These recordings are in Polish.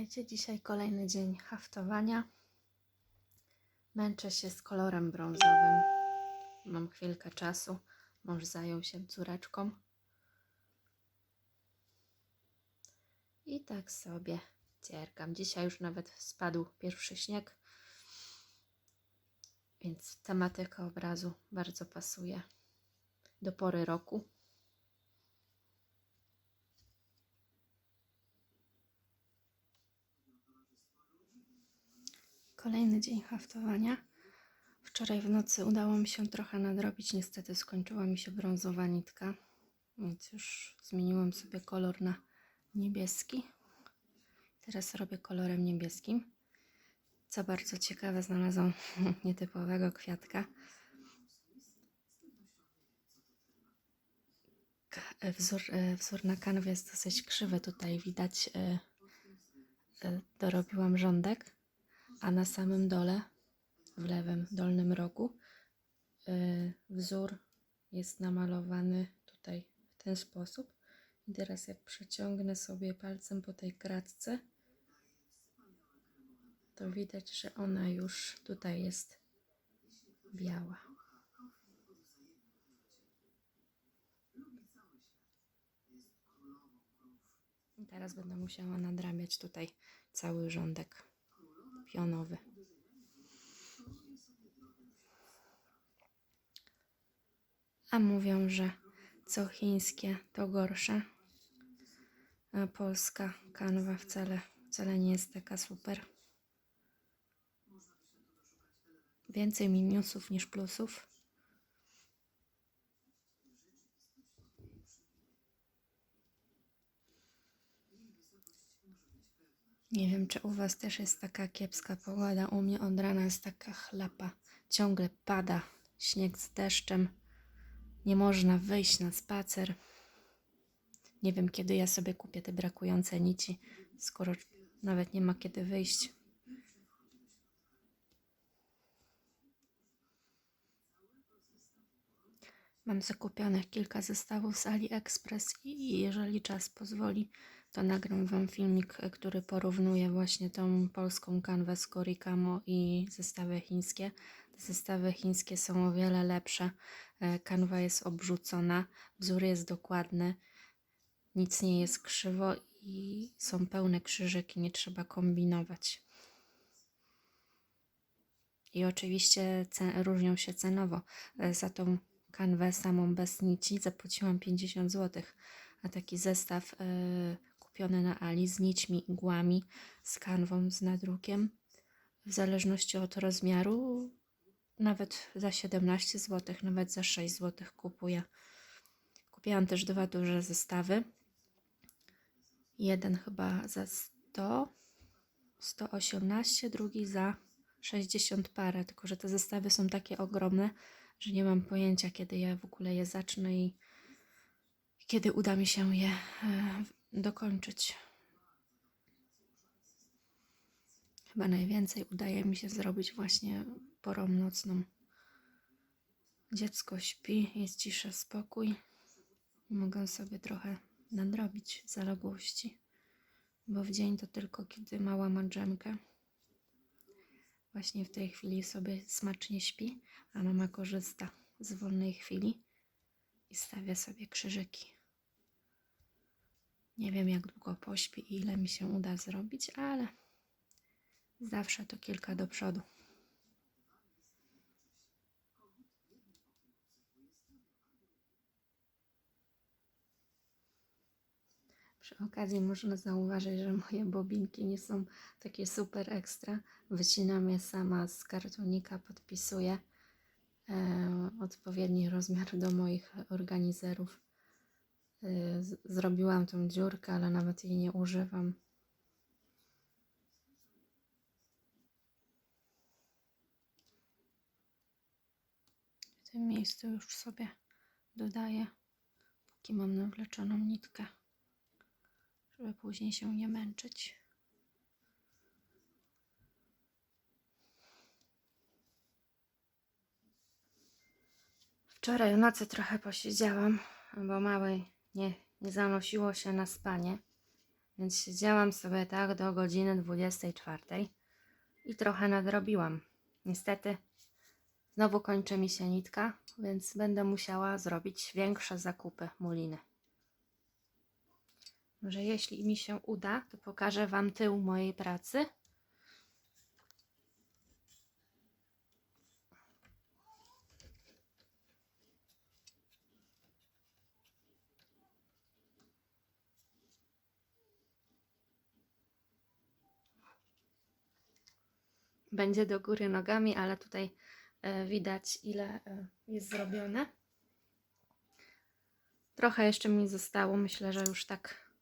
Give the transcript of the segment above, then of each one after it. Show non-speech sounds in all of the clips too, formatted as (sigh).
Witajcie. Dzisiaj kolejny dzień haftowania. Męczę się z kolorem brązowym. Mam chwilkę czasu. Mąż zajął się córeczką. I tak sobie cierkam. Dzisiaj już nawet spadł pierwszy śnieg, więc tematyka obrazu bardzo pasuje do pory roku. Kolejny dzień haftowania. Wczoraj w nocy udało mi się trochę nadrobić. Niestety skończyła mi się brązowa nitka, więc już zmieniłam sobie kolor na niebieski. Teraz robię kolorem niebieskim. Co bardzo ciekawe, znalazłam (laughs) nietypowego kwiatka. K- Wzór, e, wzór na kanwie jest dosyć krzywy. Tutaj widać, e, e, dorobiłam rządek a na samym dole, w lewym dolnym rogu, y, wzór jest namalowany tutaj w ten sposób. I teraz jak przeciągnę sobie palcem po tej kratce, to widać, że ona już tutaj jest biała. I teraz będę musiała nadrabiać tutaj cały rządek pionowy. A mówią, że co chińskie to gorsze. A polska kanwa wcale, wcale nie jest taka super. Więcej minusów niż plusów. Nie wiem, czy u Was też jest taka kiepska pogoda. U mnie od rana jest taka chlapa. Ciągle pada śnieg z deszczem. Nie można wyjść na spacer. Nie wiem, kiedy ja sobie kupię te brakujące nici, skoro nawet nie ma kiedy wyjść. Mam zakupionych kilka zestawów z AliExpress i jeżeli czas pozwoli, to nagram Wam filmik, e, który porównuje właśnie tą polską kanwę z Korikamo i zestawy chińskie. Te zestawy chińskie są o wiele lepsze. E, Kanwa jest obrzucona, wzór jest dokładny, nic nie jest krzywo i są pełne krzyżyki, nie trzeba kombinować. I oczywiście różnią się cenowo. E, Za tą kanwę samą bez nici zapłaciłam 50 zł, a taki zestaw e, kupiony na Ali z nićmi, igłami, z kanwą, z nadrukiem, w zależności od rozmiaru, nawet za 17 zł, nawet za 6 zł kupuję. Kupiłam też dwa duże zestawy. Jeden chyba za 100, 118, drugi za 60 parę, tylko że te zestawy są takie ogromne, że nie mam pojęcia, kiedy ja w ogóle je zacznę i kiedy uda mi się je e, dokończyć. Chyba najwięcej udaje mi się zrobić właśnie porą nocną. Dziecko śpi, jest cisza, spokój. Mogę sobie trochę nadrobić zaległości, bo w dzień to tylko kiedy mała ma drzemkę. Właśnie w tej chwili sobie smacznie śpi, a mama korzysta z wolnej chwili i stawia sobie krzyżyki. Nie wiem, jak długo pośpi i ile mi się uda zrobić, ale zawsze to kilka do przodu. Przy okazji można zauważyć, że moje bobinki nie są takie super ekstra. Wycinam je sama z kartonika, podpisuję e, odpowiedni rozmiar do moich organizerów. Z- zrobiłam tą dziurkę, ale nawet jej nie używam. W tym miejscu już sobie dodaję, póki mam nawleczoną nitkę żeby później się nie męczyć. Wczoraj w nocy trochę posiedziałam, bo małej nie, nie zanosiło się na spanie. Więc siedziałam sobie tak do godziny 24 i trochę nadrobiłam. Niestety znowu kończy mi się nitka, więc będę musiała zrobić większe zakupy muliny. Może jeśli mi się uda, to pokażę Wam tył mojej pracy. Będzie do góry nogami, ale tutaj e, widać ile e, jest zrobione. Trochę jeszcze mi zostało, myślę, że już tak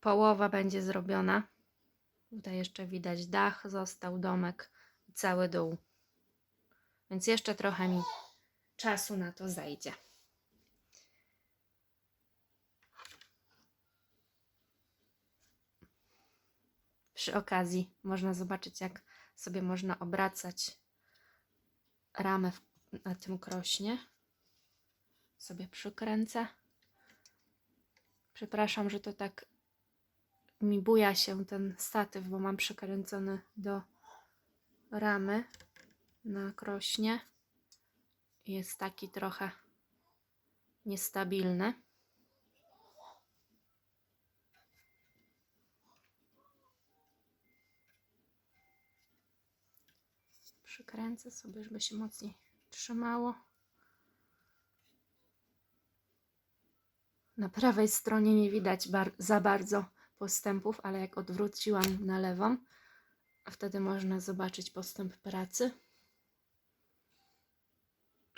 połowa będzie zrobiona. Tutaj jeszcze widać dach, został domek i cały dół. Więc jeszcze trochę mi czasu na to zajdzie. Przy okazji można zobaczyć, jak sobie można obracać ramę w, na tym krośnie. Sobie przykręcę. Przepraszam, że to tak mi buja się ten statyw, bo mam przykręcony do ramy na krośnie. Jest taki trochę niestabilny. Przykręcę sobie, żeby się mocniej trzymało. Na prawej stronie nie widać bar za bardzo postępów, ale jak odwróciłam na lewą, wtedy można zobaczyć postęp pracy.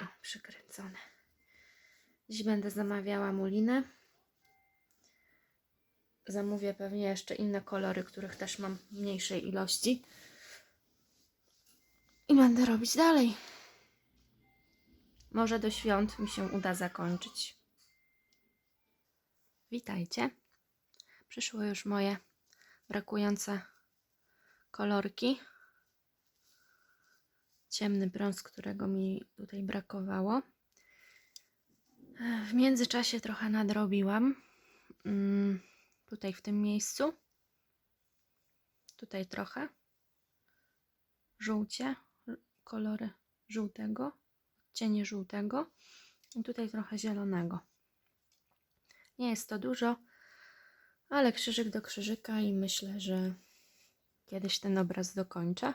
O, przykręcone. Dziś będę zamawiała mulinę. Zamówię pewnie jeszcze inne kolory, których też mam mniejszej ilości. I będę robić dalej. Może do świąt mi się uda zakończyć. Witajcie. Przyszły już moje brakujące kolorki. Ciemny brąz, którego mi tutaj brakowało. W międzyczasie trochę nadrobiłam. Mm, Tutaj w tym miejscu. Tutaj trochę. Żółcie, kolory żółtego, cienie żółtego i tutaj trochę zielonego. Nie jest to dużo, ale krzyżyk do krzyżyka i myślę, że kiedyś ten obraz dokończę.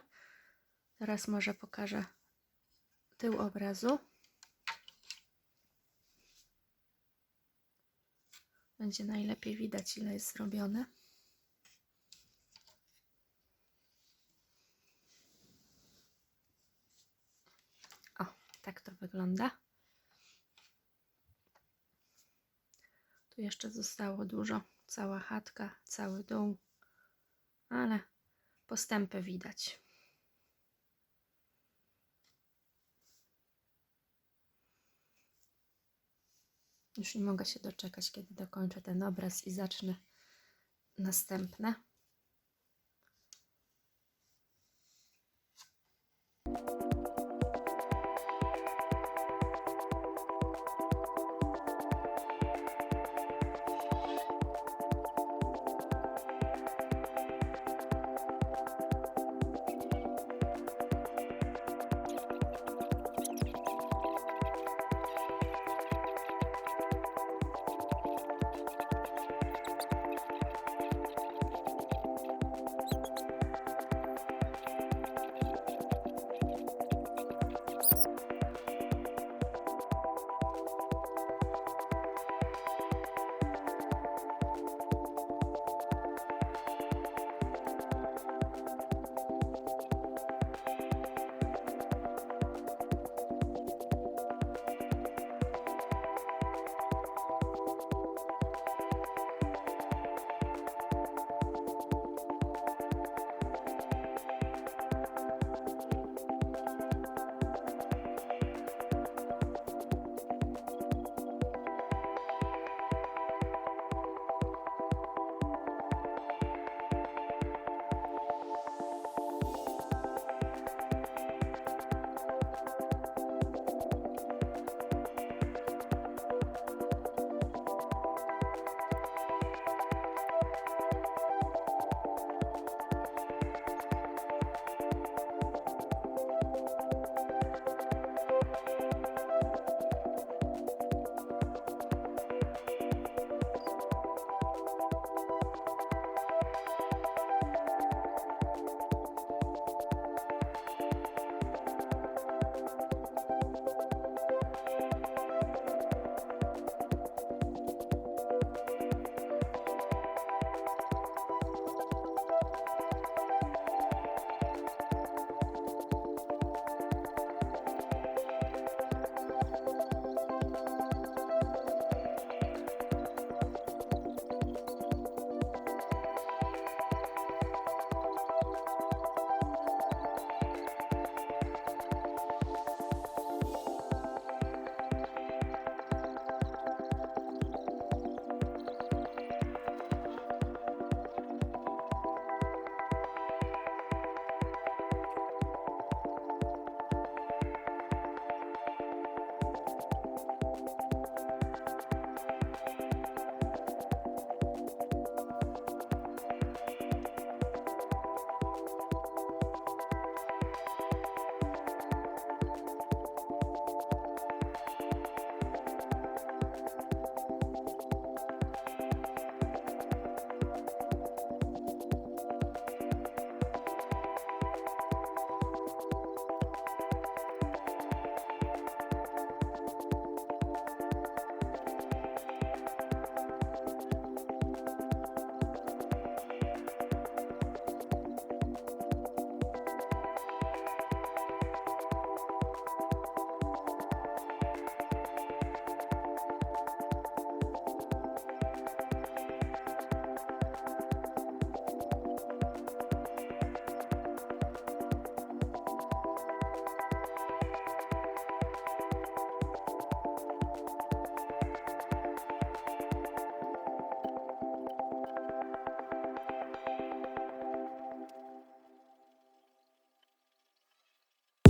Teraz może pokażę tył obrazu. Będzie najlepiej widać, ile jest zrobione. O, tak to wygląda. Tu jeszcze zostało dużo. Cała chatka, cały dół, ale postępy widać. Już nie mogę się doczekać, kiedy dokończę ten obraz i zacznę następne.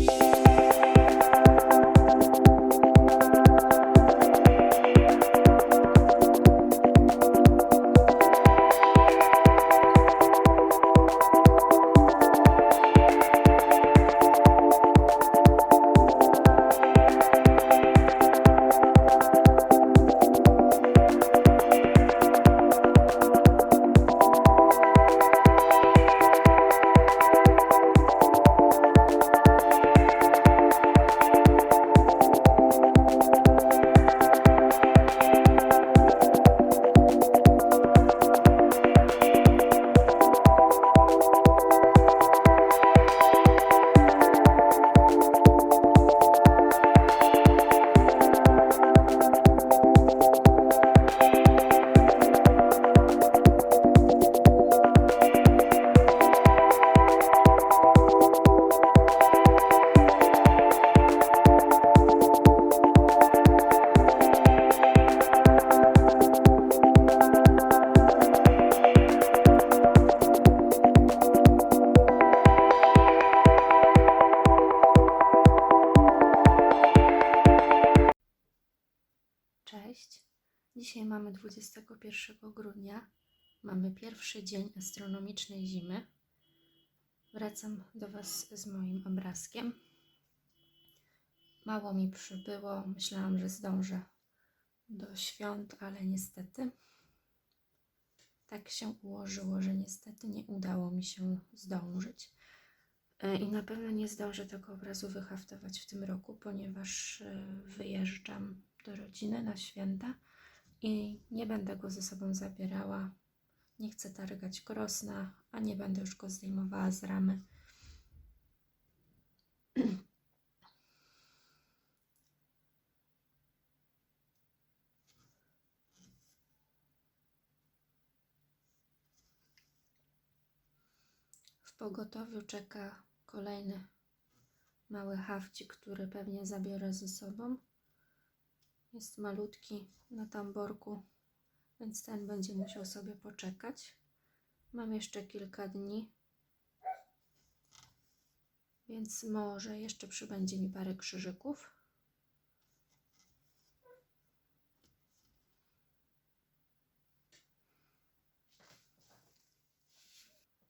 Cześć. 21 grudnia. Mamy pierwszy dzień astronomicznej zimy. Wracam do Was z moim obrazkiem. Mało mi przybyło. Myślałam, że zdążę do świąt, ale niestety tak się ułożyło, że niestety nie udało mi się zdążyć. E, I na pewno nie zdążę tego obrazu wyhaftować w tym roku, ponieważ e, wyjeżdżam do rodziny na święta i nie będę go ze sobą zabierała. Nie chcę targać krosna, a nie będę już go zdejmowała z ramy. W pogotowiu czeka kolejny mały hawcik, który pewnie zabiorę ze sobą. Jest malutki na tamborku, więc ten będzie musiał sobie poczekać. Mam jeszcze kilka dni, więc może jeszcze przybędzie mi parę krzyżyków.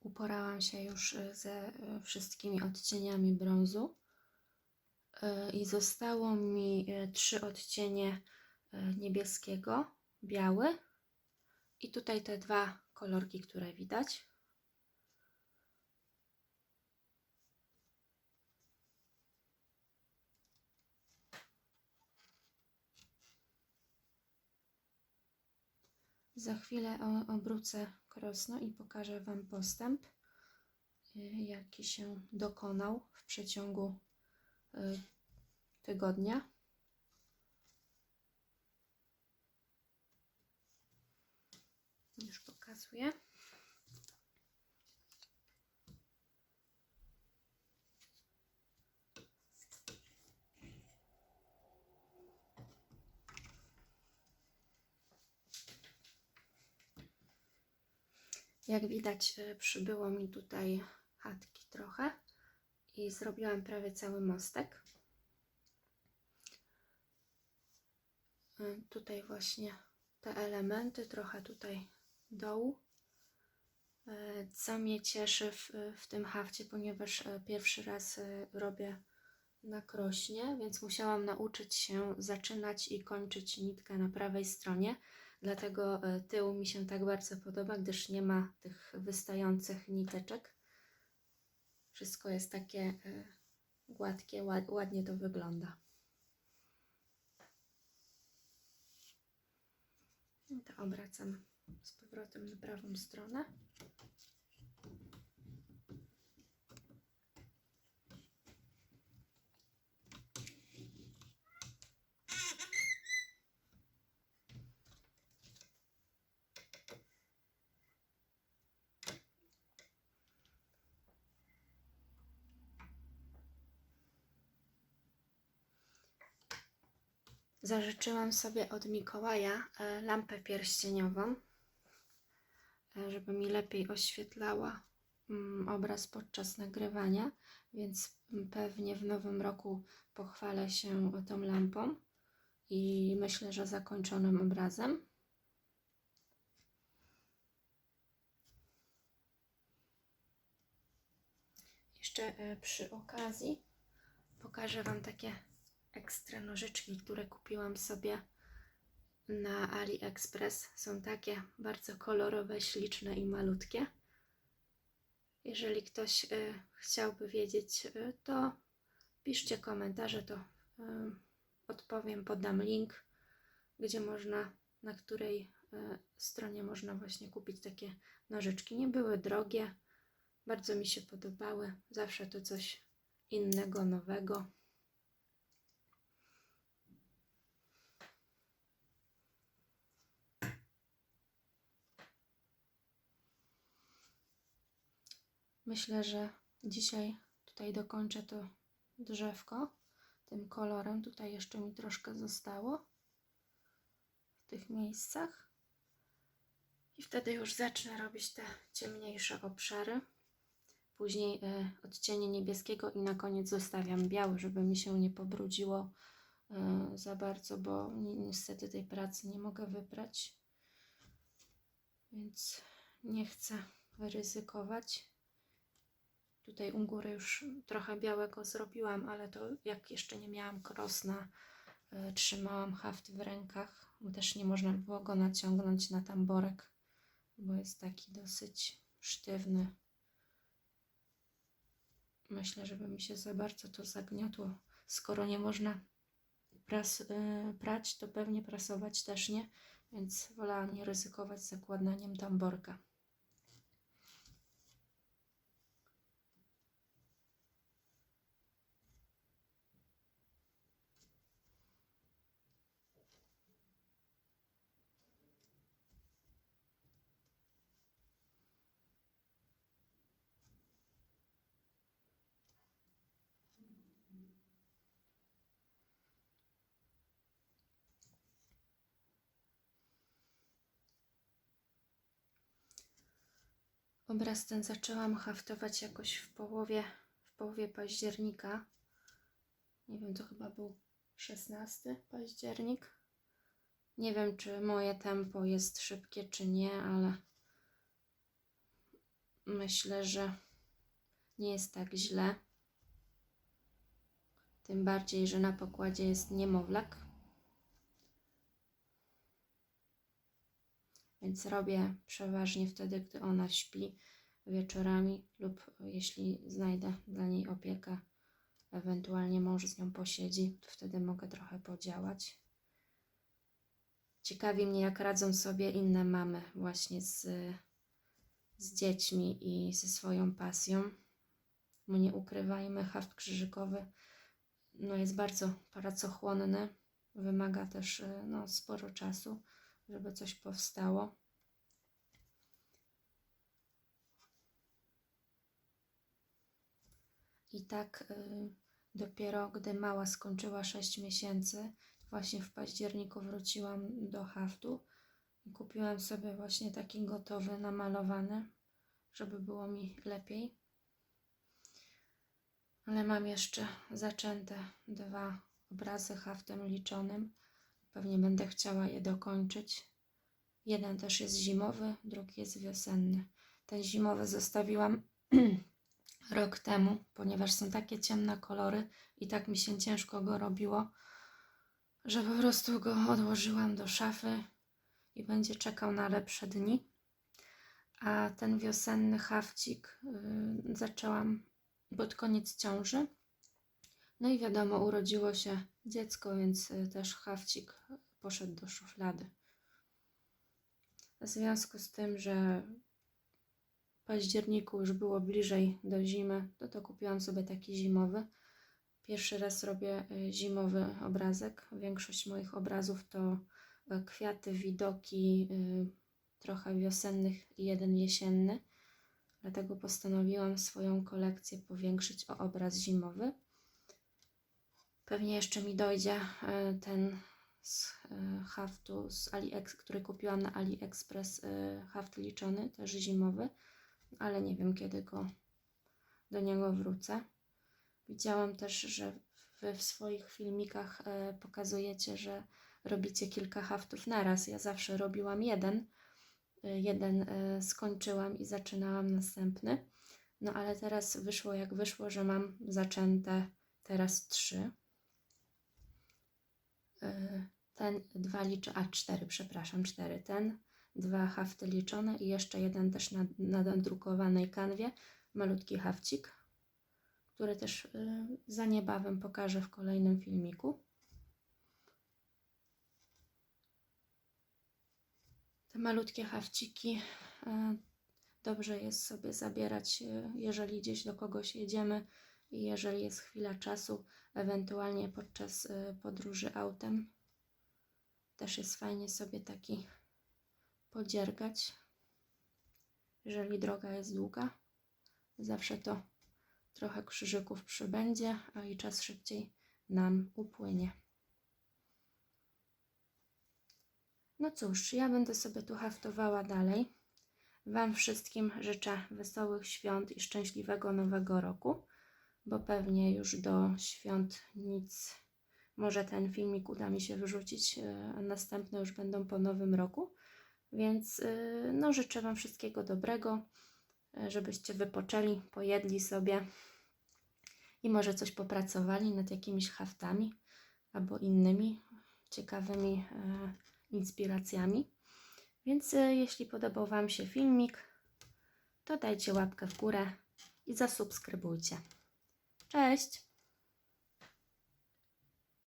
Uporałam się już ze wszystkimi odcieniami brązu i zostało mi y, trzy odcienie y, niebieskiego, biały i tutaj te dwa kolorki, które widać. Za chwilę obrócę krosno i pokażę Wam postęp, jaki się dokonał w przeciągu tygodnia. Już pokazuję. Jak widać, y, przybyło mi tutaj chatki trochę i zrobiłam prawie cały mostek. Y, Tutaj właśnie te elementy, trochę tutaj dołu. Y, Co mnie cieszy w, w tym hafcie, ponieważ y, pierwszy raz robię na krośnie, więc musiałam nauczyć się zaczynać i kończyć nitkę na prawej stronie. Dlatego e, tył mi się tak bardzo podoba, gdyż nie ma tych wystających niteczek. Wszystko jest takie e, gładkie, ład, ładnie to wygląda. I to obracam z powrotem na prawą stronę. Zażyczyłam sobie od Mikołaja e, lampę pierścieniową, e, żeby mi lepiej oświetlała mm, obraz podczas nagrywania, więc pewnie w nowym roku pochwalę się tą lampą i myślę, że zakończonym obrazem. Jeszcze e, przy okazji pokażę Wam takie ekstra nożyczki, które kupiłam sobie na AliExpress. Są takie bardzo kolorowe, śliczne i malutkie. Jeżeli ktoś y, chciałby wiedzieć, y, to piszcie komentarze, to y, odpowiem, podam link, gdzie można, na której y, stronie można właśnie kupić takie nożyczki. Nie były drogie, bardzo mi się podobały. Zawsze to coś innego, nowego. Myślę, że dzisiaj tutaj dokończę to drzewko tym kolorem. Tutaj jeszcze mi troszkę zostało w tych miejscach. I wtedy już zacznę robić te ciemniejsze obszary. Później y, odcienie niebieskiego i na koniec zostawiam biały, żeby mi się nie pobrudziło y, za bardzo, bo ni niestety tej pracy nie mogę wyprać. Więc nie chcę ryzykować. Tutaj u góry już trochę białego zrobiłam, ale to jak jeszcze nie miałam krosna, y, trzymałam haft w rękach, też nie można było go naciągnąć na tamborek, bo jest taki dosyć sztywny. Myślę, żeby mi się za bardzo to zagniotło. Skoro nie można pras, y, prać, to pewnie prasować też nie, więc wolałam nie ryzykować zakładaniem tamborka. Obraz ten zaczęłam haftować jakoś w połowie, w połowie października. Nie wiem, to chyba był 16 październik. Nie wiem, czy moje tempo jest szybkie, czy nie, ale myślę, że nie jest tak źle. Tym bardziej, że na pokładzie jest niemowlak. Więc robię przeważnie wtedy, gdy ona śpi wieczorami lub jeśli znajdę dla niej opiekę, ewentualnie mąż z nią posiedzi, to wtedy mogę trochę podziałać. Ciekawi mnie, jak radzą sobie inne mamy właśnie z, z dziećmi i ze swoją pasją. Nie ukrywajmy, haft krzyżykowy no, jest bardzo pracochłonny, wymaga też no, sporo czasu żeby coś powstało. I tak y, dopiero gdy mała skończyła 6 miesięcy, właśnie w październiku wróciłam do haftu i kupiłam sobie właśnie taki gotowy, namalowany, żeby było mi lepiej. Ale mam jeszcze zaczęte dwa obrazy haftem liczonym Pewnie będę chciała je dokończyć. Jeden też jest zimowy, drugi jest wiosenny. Ten zimowy zostawiłam (clears throat) rok temu, ponieważ są takie ciemne kolory i tak mi się ciężko go robiło, że po prostu go odłożyłam do szafy i będzie czekał na lepsze dni. A ten wiosenny hawcik yy, zaczęłam pod koniec ciąży no i wiadomo, urodziło się dziecko, więc y, też hawcik poszedł do szuflady. W związku z tym, że w październiku już było bliżej do zimy, to to kupiłam sobie taki zimowy. Pierwszy raz robię y, zimowy obrazek. Większość moich obrazów to y, kwiaty, widoki, trochę wiosennych i jeden jesienny. Dlatego postanowiłam swoją kolekcję powiększyć o obraz zimowy. Pewnie jeszcze mi dojdzie e, ten z e, haftu, z AliEx, który kupiłam na AliExpress, e, haft liczony, też zimowy, ale nie wiem kiedy go do niego wrócę. Widziałam też, że wy w swoich filmikach pokazujecie, że robicie kilka haftów naraz. Ja zawsze robiłam jeden. Jeden skończyłam i zaczynałam następny. No ale teraz wyszło jak wyszło, że mam zaczęte teraz trzy. Ten dwa liczę, a cztery, przepraszam, cztery. Ten, dwa hafty liczone i jeszcze jeden też na, na nadrukowanej kanwie. Malutki hafcik, który też y, za niebawem pokażę w kolejnym filmiku. Te malutkie hafciki y, dobrze jest sobie zabierać, y, jeżeli gdzieś do kogoś jedziemy i jeżeli jest chwila czasu, ewentualnie podczas y, podróży autem. Też jest fajnie sobie taki podziergać, jeżeli droga jest długa. Zawsze to trochę krzyżyków przybędzie, a i czas szybciej nam upłynie. No cóż, ja będę sobie tu haftowała dalej. Wam wszystkim życzę wesołych świąt i szczęśliwego nowego roku, bo pewnie już do świąt nic, może ten filmik uda mi się wyrzucić, e, a następne już będą po nowym roku. Więc e, no, życzę Wam wszystkiego dobrego, e, żebyście wypoczęli, pojedli sobie i może coś popracowali nad jakimiś haftami albo innymi ciekawymi inspiracjami. Więc jeśli podobał Wam się filmik, to dajcie łapkę w górę i zasubskrybujcie. Cześć!